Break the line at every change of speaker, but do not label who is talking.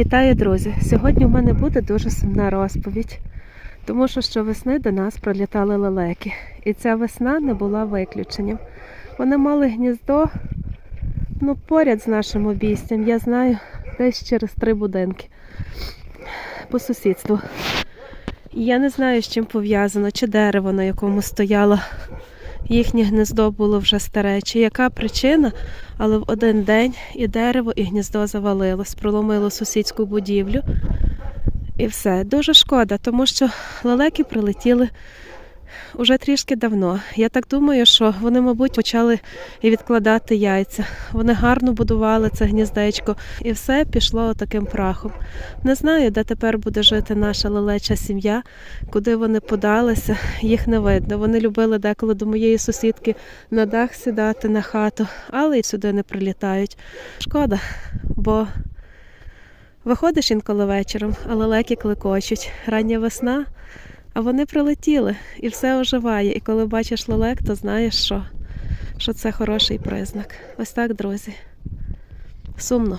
Вітаю, друзі! Сьогодні в мене буде дуже сумна розповідь, тому що щовесни до нас пролітали лелеки, і ця весна не була виключенням. Вони мали гніздо ну, поряд з нашим обійстям, я знаю, десь через три будинки по сусідству. І я не знаю, з чим пов'язано, чи дерево, на якому стояло їхнє гнездо було вже старе, чи яка причина, але в один день і дерево, і гніздо завалилось, проломило сусідську будівлю. І все. Дуже шкода, тому що лелеки прилетіли уже трішки давно. Я так думаю, що вони, мабуть, почали і відкладати яйця. Вони гарно будували це гніздечко, і все пішло таким прахом. Не знаю, де тепер буде жити наша лелеча сім'я, куди вони подалися, їх не видно. Вони любили деколи до моєї сусідки на дах сідати на хату, але й сюди не прилітають. Шкода, бо виходиш інколи вечором, а лелеки клекочуть. Рання весна, а вони прилетіли і все оживає. І коли бачиш лелек, то знаєш, що, що це хороший признак. Ось так, друзі. Сумно.